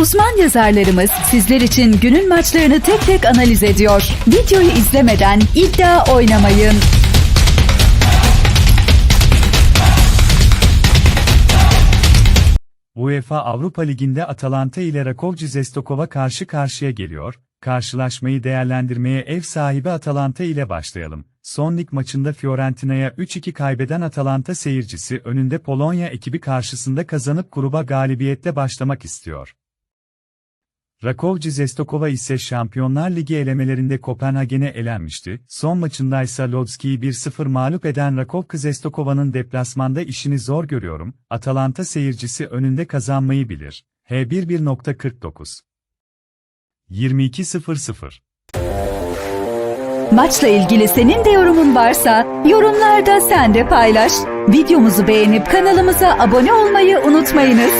Uzman yazarlarımız sizler için günün maçlarını tek tek analiz ediyor. Videoyu izlemeden iddia oynamayın. UEFA Avrupa Ligi'nde Atalanta ile Rakovci Zestokova karşı karşıya geliyor. Karşılaşmayı değerlendirmeye ev sahibi Atalanta ile başlayalım. Son lig maçında Fiorentina'ya 3-2 kaybeden Atalanta seyircisi önünde Polonya ekibi karşısında kazanıp gruba galibiyetle başlamak istiyor. Rakovci Zestokova ise Şampiyonlar Ligi elemelerinde Kopenhagen'e elenmişti. Son maçında ise Lodski'yi 1-0 mağlup eden Rakovka Zestokova'nın deplasmanda işini zor görüyorum. Atalanta seyircisi önünde kazanmayı bilir. H11.49 22.00 Maçla ilgili senin de yorumun varsa yorumlarda sen de paylaş. Videomuzu beğenip kanalımıza abone olmayı unutmayınız.